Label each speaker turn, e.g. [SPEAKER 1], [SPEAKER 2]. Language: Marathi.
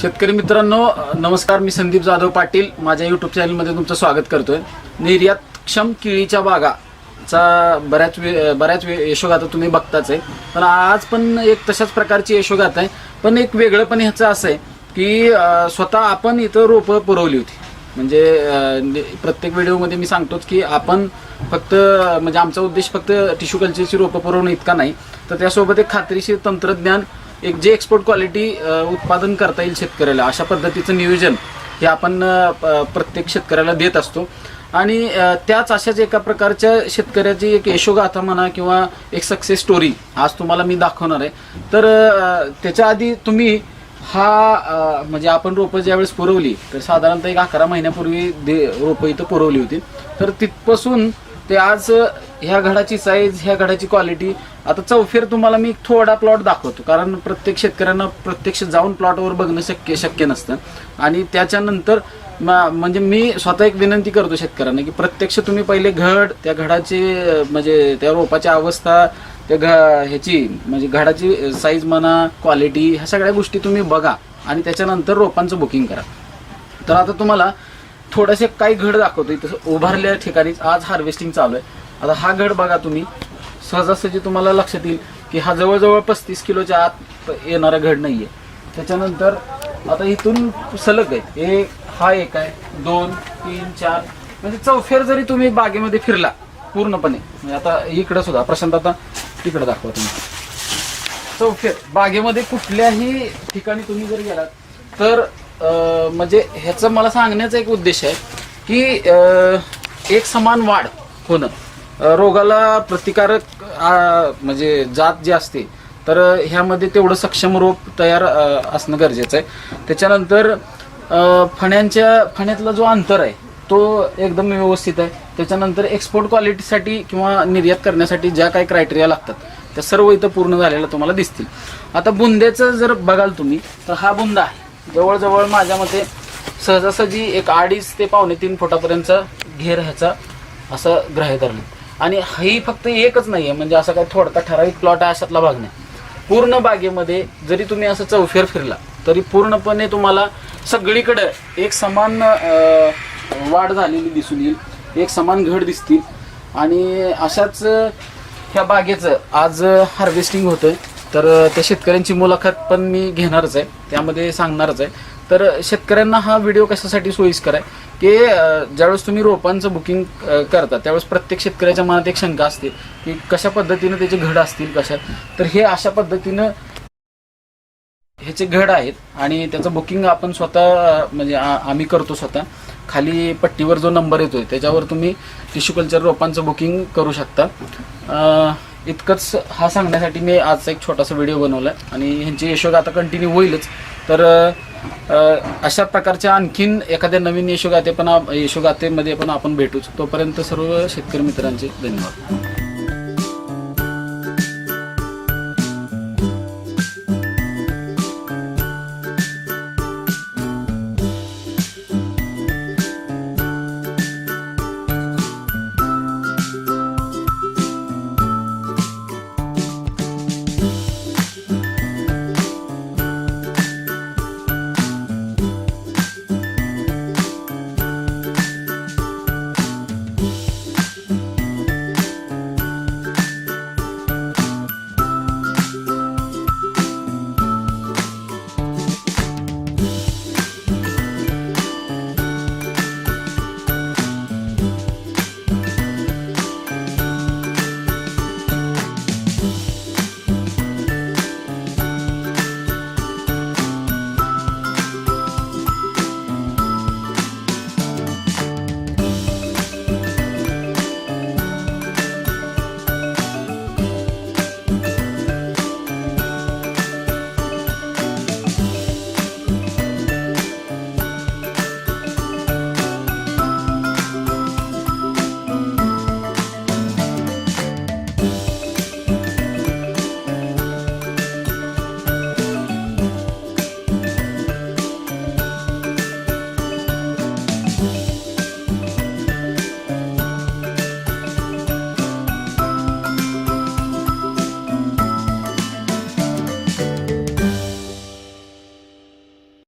[SPEAKER 1] शेतकरी मित्रांनो नमस्कार मी संदीप जाधव पाटील. माझ्या युट्यूब चॅनलमध्ये तुमचं स्वागत करतोय. निर्यातक्षम केळीच्या बागा चा बऱ्याच वे बऱ्याच वे यशोगाथा तुम्ही बघताच आहे. पण आज पण एक तशाच प्रकारची यशोगाथा आहे. पण एक वेगळं पण ह्याचं असं आहे की स्वतः आपण इथं रोपं पुरवली होती. म्हणजे, म्हणजे प्रत्येक व्हिडिओमध्ये मी सांगतोच की आपण फक्त म्हणजे आमचा उद्देश फक्त टिश्यू कल्चरची रोपं पुरवणं इतका नाही. तर त्यासोबत एक खात्रीशीर तंत्रज्ञान एक जे एक्सपोर्ट क्वालिटी उत्पादन करता येईल शेतकऱ्याला अशा पद्धतीचं नियोजन हे आपण प्रत्येक शेतकऱ्याला देत असतो. आणि त्याच अशाच एका प्रकारच्या शेतकऱ्याची एक यशोगाथा म्हणा किंवा एक सक्सेस स्टोरी आज तुम्हाला मी दाखवणार आहे. तर त्याच्या आधी तुम्ही हा म्हणजे आपण रोपं ज्यावेळेस पुरवली तर साधारणतः एक अकरा महिन्यापूर्वी दे रोपं इथं पुरवली होती. तर तिथपासून ते आज ह्या घडाची साईज ह्या घडाची क्वालिटी आता चौफेर तुम्हाला मी थोडा प्लॉट दाखवतो. कारण प्रत्येक शेतकऱ्यांना प्रत्यक्ष जाऊन प्लॉटवर बघणं शक्य शक्य नसतं. आणि त्याच्यानंतर म्हणजे मी स्वतः एक विनंती करतो शेतकऱ्यांना की प्रत्यक्ष तुम्ही पहिले घड त्या घडाची म्हणजे त्या रोपाची अवस्था त्या घ ह्याची म्हणजे घडाची साईज म्हणा क्वालिटी ह्या सगळ्या गोष्टी तुम्ही बघा. आणि त्याच्यानंतर रोपांचं बुकिंग करा. तर आता तुम्हाला थोडेसे काही घड दाखवतो इथं उभारल्या ठिकाणीच आज हार्वेस्टिंग चालू आहे. आता हा घड बघा तुम्ही. सहजासहजी तुम्हाला लक्षात येईल की हा जवळजवळ पस्तीस किलोच्या आत येणारा घड नाहीये. त्याच्यानंतर आता इथून सलग आहे. एक हा एक आहे. दोन तीन चार. म्हणजे चौफेर जरी तुम्ही बागेमध्ये फिरला पूर्णपणे. म्हणजे आता इकडे सुद्धा प्रशांत आता तिकडे दाखवा तुम्ही. चौफेर बागेमध्ये कुठल्याही ठिकाणी तुम्ही जर गेलात तर म्हणजे ह्याचं मला सांगण्याचा एक उद्देश आहे की एक समान वाढ होणं. रोगाला प्रतिकारक म्हणजे जात जी असते तर ह्यामध्ये तेवढं सक्षम रोप तयार असणं गरजेचं आहे. त्याच्यानंतर फण्यांच्या फण्यातला जो अंतर आहे तो एकदम व्यवस्थित आहे. त्याच्यानंतर एक्सपोर्ट क्वालिटीसाठी किंवा निर्यात करण्यासाठी ज्या काही क्रायटेरिया लागतात त्या सर्व इथं पूर्ण झालेल्या तुम्हाला दिसतील. आता बुंद्याचं जर बघाल तुम्ही तर हा बुंदा आहे. जवळजवळ माझ्या मते सहजासहजी एक अडीच ते पावणे तीन फुटापर्यंतचा घेर ह्याचा असं ग्राह्य धरलं. आणि ही फक्त एकच नाही आहे म्हणजे असं काही थोडका ठराविक प्लॉट आहे अशातला भाग नाही. पूर्ण बागेमध्ये जरी तुम्ही असं चौफेर फिरला तरी पूर्णपणे तुम्हाला सगळीकडे एक समान वाढ झालेली दिसून येईल एक समान घड दिसतील. आणि अशाच ह्या बागेचं आज हार्वेस्टिंग होतं तर त्या शेतकऱ्यांची मुलाखत पण मी घेणारच आहे. त्यामध्ये सांगणारच आहे. तर शेतकऱ्यांना हा व्हिडिओ कशासाठी सोयीस्कर आहे? की ज्यावेळेस तुम्ही रोपांचं बुकिंग करता त्यावेळेस प्रत्येक शेतकऱ्याच्या मनात एक शंका असते की कशा पद्धतीनं त्याचे घड असतील कशा तर हे अशा पद्धतीनं ह्याचे घड आहेत आणि त्याचं बुकिंग आपण स्वतः म्हणजे आम्ही करतो स्वतः. खाली पट्टीवर जो नंबर येतोय त्याच्यावर तुम्ही टिश्यू कल्चर रोपांचं बुकिंग करू शकता. इतकंच हा सांगण्यासाठी मी आजचा एक छोटासा व्हिडिओ बनवला आणि ह्यांची आता कंटिन्यू होईलच. तर अशा प्रकारच्या आणखीन एखाद्या नवीन यशोगाते पण येशोगातेमध्ये पण आपण भेटूच तोपर्यंत सर्व शेतकरी मित्रांचे धन्यवाद.